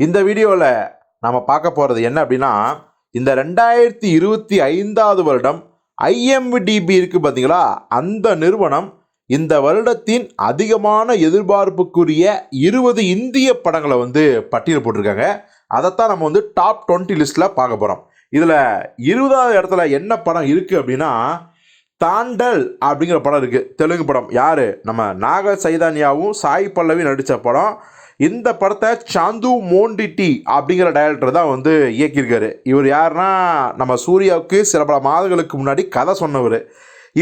இந்த வீடியோவில் நம்ம பார்க்க போகிறது என்ன அப்படின்னா இந்த ரெண்டாயிரத்தி இருபத்தி ஐந்தாவது வருடம் ஐஎம்டிபி இருக்குது பார்த்தீங்களா அந்த நிறுவனம் இந்த வருடத்தின் அதிகமான எதிர்பார்ப்புக்குரிய இருபது இந்திய படங்களை வந்து பட்டியல் போட்டிருக்காங்க. அதைத்தான் நம்ம வந்து டாப் டுவெண்ட்டி லிஸ்ட்டில் பார்க்க போகிறோம் இதில் இருபதாவது இடத்துல என்ன படம் இருக்குது அப்படின்னா தாண்டல் அப்படிங்கிற படம் இருக்குது தெலுங்கு படம். யார்? நம்ம நாக சைதான்யாவும் சாய் பல்லவி நடித்த படம். இந்த படத்தை சாந்து மோண்டிட்டி அப்படிங்கிற டைரக்டர் தான் வந்து இயக்கியிருக்காரு. இவர் யாருன்னா நம்ம சூர்யாவுக்கு சில பல மாதங்களுக்கு முன்னாடி கதை சொன்னவர்.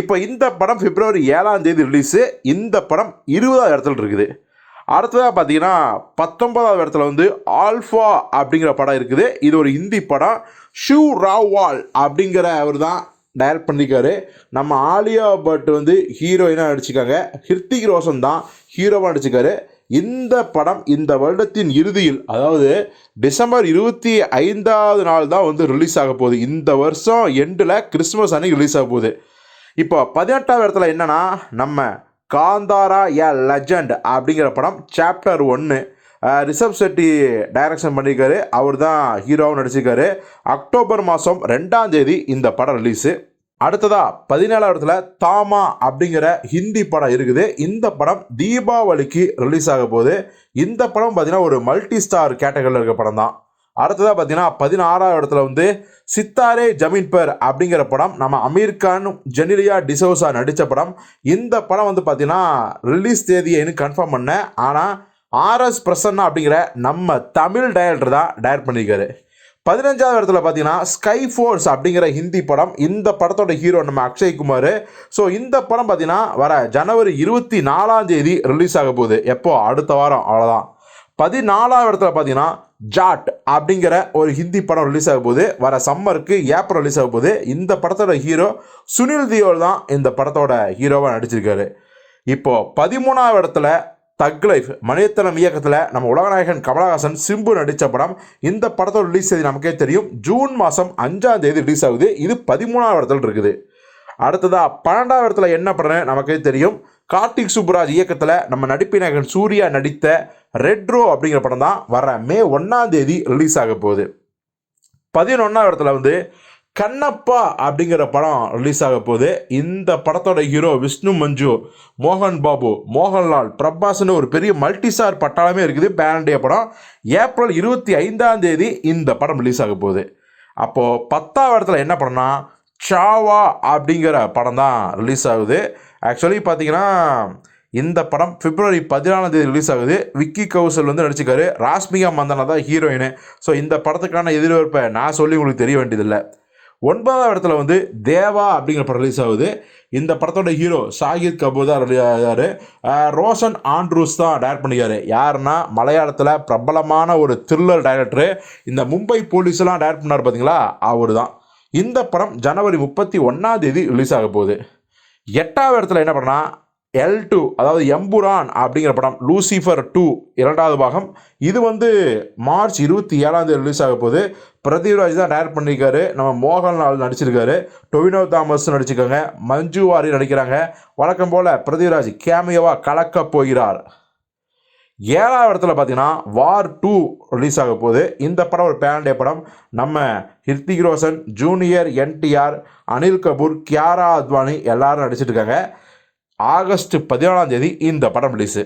இப்போ இந்த படம் பிப்ரவரி ஏழாம் தேதி ரிலீஸு இந்த படம் இருபதாவது இடத்துல இருக்குது. அடுத்ததாக பார்த்தீங்கன்னா பத்தொன்பதாவது இடத்துல வந்து ஆல்ஃபா அப்படிங்கிற படம் இருக்குது. இது ஒரு ஹிந்தி படம். ஷிவ் ராவால் அப்படிங்கிற அவர் தான் டைரக்ட் பண்ணியிருக்காரு. நம்ம ஆலியா பட் வந்து ஹீரோயினாக நடிச்சிருக்காங்க. ஹிருத்திக் ரோஷன் தான் ஹீரோவாக நடிச்சிருக்காரு. இந்த படம் இந்த வருடத்தின் இறுதியில் அதாவது டிசம்பர் இருபத்தி ஐந்தாவது நாள் தான் வந்து ரிலீஸ் ஆக போகுது. இந்த வருஷம் எண்டில் கிறிஸ்மஸ் அன்னைக்கு ரிலீஸ் ஆக போகுது. இப்போ பதினெட்டாவது இடத்துல என்னன்னா நம்ம காந்தாரா ஏ லெஜண்ட் அப்படிங்கிற படம் சாப்டர் ஒன்று ரிஷப் செட்டி டைரக்ஷன் பண்ணியிருக்காரு. அவர் தான் ஹீரோவும் நடிச்சிருக்காரு. அக்டோபர் மாதம் ரெண்டாம் தேதி இந்த படம் ரிலீஸு அடுத்ததா பதினேழாவது இடத்துல தாமா அப்படிங்கிற ஹிந்தி படம் இருக்குது. இந்த படம் தீபாவளிக்கு ரிலீஸ் ஆக போகுது. இந்த படம் பார்த்தீங்கன்னா ஒரு மல்டி ஸ்டார் கேட்டகரியில் இருக்க படம் தான். அடுத்ததாக பார்த்தீங்கன்னா பதினாறாவது இடத்துல வந்து சித்தாரே ஜமீன் பர் அப்படிங்கிற படம் நம்ம அமீர் கான் ஜெனிலியா டிசோசா நடித்த படம். இந்த படம் வந்து பார்த்தீங்கன்னா ரிலீஸ் தேதியை இன்னும் கன்ஃபார்ம் பண்ணேன் ஆனால் ஆர்எஸ் பிரசன்னா அப்படிங்கிற நம்ம தமிழ் டைரக்டர் தான் டைரக்ட் பண்ணியிருக்காரு. பதினஞ்சாவது இடத்துல பார்த்தீங்கன்னா ஸ்கை ஃபோர்ஸ் அப்படிங்கிற ஹிந்தி படம். இந்த படத்தோட ஹீரோ நம்ம அக்ஷய் குமார். ஸோ இந்த படம் பார்த்தீங்கன்னா வர ஜனவரி இருபத்தி நாலாம் தேதி ரிலீஸ் ஆக போகுது. எப்போ? அடுத்த வாரம். அவ்வளோதான் பதினாலாவது இடத்துல பார்த்தீங்கன்னா ஜாட் அப்படிங்கிற ஒரு ஹிந்தி படம் ரிலீஸ் ஆக போகுது. வர சம்மருக்கு ஏப்ரல் ரிலீஸ் ஆக போகுது. இந்த படத்தோட ஹீரோ சுனில் தியோல் தான் இந்த படத்தோட ஹீரோவாக நடிச்சிருக்காரு. இப்போது பதிமூணாவது இடத்துல தக் லைஃப். மணியத்தனம் இயக்கத்தில் நம்ம உலகநாயகன் கமலஹாசன் சிம்பு நடித்த படம். இந்த படத்தோட ரிலீஸ் தேதி நமக்கே தெரியும். ஜூன் மாதம் அஞ்சாம் தேதி ரிலீஸ் ஆகுது. இது பதிமூணாவது இடத்துல இருக்குது. அடுத்ததாக பன்னெண்டாவது இடத்துல என்ன படம் நமக்கே தெரியும். கார்த்திக் சுப்புராஜ் இயக்கத்தில் நம்ம நடிப்பினகன் சூர்யா நடித்த ரெட்ரோ அப்படிங்கிற படம் தான் வர மே ஒன்றாம் தேதி ரிலீஸ் ஆக போகுது. பதினொன்றாவது இடத்துல வந்து கண்ணப்பா அப்படிங்கிற படம் ரிலீஸ் ஆக போகுது. இந்த படத்தோட ஹீரோ விஷ்ணு மஞ்சு மோகன் பாபு மோகன்லால் பிரபாஸ்னு ஒரு பெரிய மல்டிஸ்டார் பட்டாளமே இருக்குது. பேரண்டிய படம். ஏப்ரல் இருபத்தி ஐந்தாம் தேதி இந்த படம் ரிலீஸ் ஆக போகுது. அப்போது பத்தாவது இடத்துல என்ன படம்னா சாவா அப்படிங்கிற படம் தான் ரிலீஸ் ஆகுது. ஆக்சுவலி பார்த்தீங்கன்னா இந்த படம் பிப்ரவரி பதினாலாம் தேதி ரிலீஸ் ஆகுது. விக்கி கௌசல் வந்து நடிச்சிருக்காரு. ராஸ்மிகா மந்தனா தான் ஹீரோயின் ஸோ இந்த படத்துக்கான எதிர்பார்ப்பை நான் சொல்லி உங்களுக்கு தெரிய வேண்டியதில்லை. ஒன்பதாம் இடத்துல வந்து தேவா அப்படிங்கிற படம் ரிலீஸ் ஆகுது. இந்த படத்தோட ஹீரோ ஷாகித் கபூர் தான் இருக்காரு ரோஷன் ஆண்ட்ரூஸ் தான் டைரக்ட் பண்ணிக்காரு யாருன்னா மலையாளத்தில் பிரபலமான ஒரு த்ரில்லர் டைரக்டரு இந்த மும்பை போலீஸ்லாம் டைரக்ட் பண்ணார் பார்த்தீங்களா அவர் தான் இந்த படம் ஜனவரி முப்பத்தி ஒன்றாம் தேதி ரிலீஸ் ஆக போகுது. எட்டாவது இடத்துல என்ன பண்ணால் எல் டூ அதாவது எம்புரான் அப்படிங்கிற படம் லூசிஃபர் டூ இரண்டாவது பாகம். இது வந்து மார்ச் இருபத்தி ஏழாம் தேதி ரிலீஸ் ஆக போகுது. பிரதீப்ராஜ் தான் டயர் பண்ணியிருக்காரு. நம்ம மோகன்லால் நடிச்சிருக்காரு. டொவினோ தாமஸ் நடிச்சிருக்காங்க. மஞ்சு வாரி நடிக்கிறாங்க. வழக்கம் போல் பிரதீப்ராஜ் கேமியோவாக கலக்கப் போகிறார். ஏழாவது இடத்துல பார்த்தீங்கன்னா வார் டூ ரிலீஸ் ஆக போகுது. இந்த படம் ஒரு பேண்டே படம். நம்ம ஹிருத்திக் ரோஷன் ஜூனியர் என்டிஆர் அனில் கபூர் கியாரா அத்வானி எல்லாரும் நடிச்சிட்டு இருக்காங்க. ஆகஸ்ட் பதினாலாம் தேதி இந்த படம் ரிலீஸு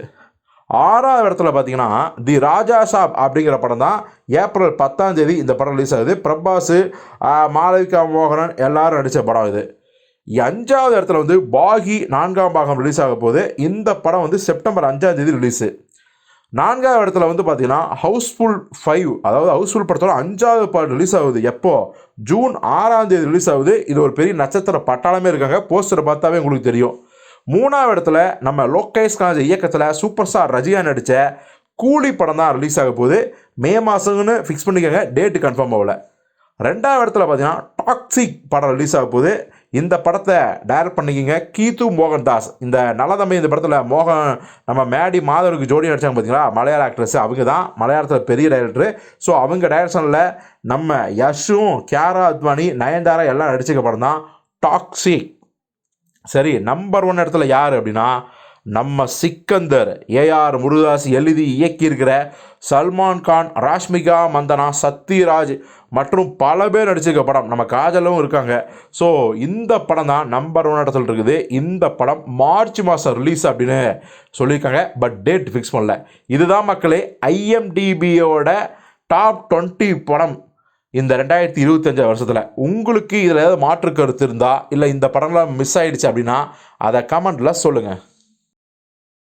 ஆறாவது இடத்துல பார்த்தீங்கன்னா தி ராஜா சாப் அப்படிங்கிற படம் தான் ஏப்ரல் பத்தாம் தேதி இந்த படம் ரிலீஸ் ஆகுது. பிரபாஸு மாளவிகா மோகனன் எல்லாரும் நடித்த படம் இது. அஞ்சாவது இடத்துல வந்து பாகி நான்காம் பாகம் ரிலீஸ் ஆக போது இந்த படம் வந்து செப்டம்பர் அஞ்சாம் தேதி ரிலீஸு நான்காவது இடத்துல வந்து பார்த்தீங்கன்னா ஹவுஸ்ஃபுல் ஃபைவ் அதாவது ஹவுஸ்ஃபுல் படத்தோட அஞ்சாவது பாட்டு ரிலீஸ் ஆகுது. எப்போ? ஜூன் ஆறாம் தேதி ரிலீஸ் ஆகுது. இது ஒரு பெரிய நட்சத்திர பட்டாளமே இருக்காங்க. போஸ்டரை பார்த்தாவே உங்களுக்கு தெரியும். மூணாவது இடத்துல நம்ம லோகேஷ் காஜ் இயக்கத்தில் சூப்பர் ஸ்டார் ரஜியா நடித்த கூலி படம் தான் ரிலீஸ் ஆக போகுது. மே மாதம்னு ஃபிக்ஸ் பண்ணிக்கோங்க டேட்டு கன்ஃபார்ம் ஆகல. ரெண்டாவது இடத்துல பார்த்தீங்கன்னா டாக்ஸிக் படம் ரிலீஸ் ஆக போகுது. இந்த படத்தை டைரக்ட் பண்ணிக்கிங்க கீத்து மோகன் தாஸ். இந்த நல்லதம்பி இந்த படத்தில் மோகன் நம்ம மேடி மாதவருக்கு ஜோடி நடித்தாங்க பார்த்தீங்களா மலையாள ஆக்ட்ரஸ் அவங்க தான் மலையாளத்தில் பெரிய டைரக்டர் ஸோ அவங்க டைரக்ஷனில் நம்ம யஷும் கியாரா அத்வானி நயன்தாரா எல்லாம் நடிச்சிக்க படம் தான் டாக்ஸிக் சரி நம்பர் ஒன் இடத்துல யார் அப்படின்னா நம்ம சிக்கந்தர் ஏஆர் முருகதாஸ் எழுதி இயக்கியிருக்கிற சல்மான் கான் ராஷ்மிகா மந்தனா சத்யராஜ் மற்றும் பல பேர் நடிச்சிருக்க படம். நம்ம காஜலும் இருக்காங்க. ஸோ இந்த படம் தான் நம்பர் ஒன் இடத்துல இருக்குது. இந்த படம் மார்ச் மாதம் ரிலீஸ் அப்படின்னு சொல்லியிருக்காங்க. பட் டேட் ஃபிக்ஸ் பண்ணல. இதுதான் மக்களே ஐஎம்டிபியோட டாப் 20 படம். இந்த ரெண்டாயிரத்தி இருபத்தஞ்சு வருஷத்தில் உங்களுக்கு இதில் ஏதாவது மாற்று கருத்து இருந்தால் இல்லை இந்த படம்லாம் மிஸ் ஆகிடுச்சு அப்படின்னா அதை கமெண்ட்டில் சொல்லுங்கள்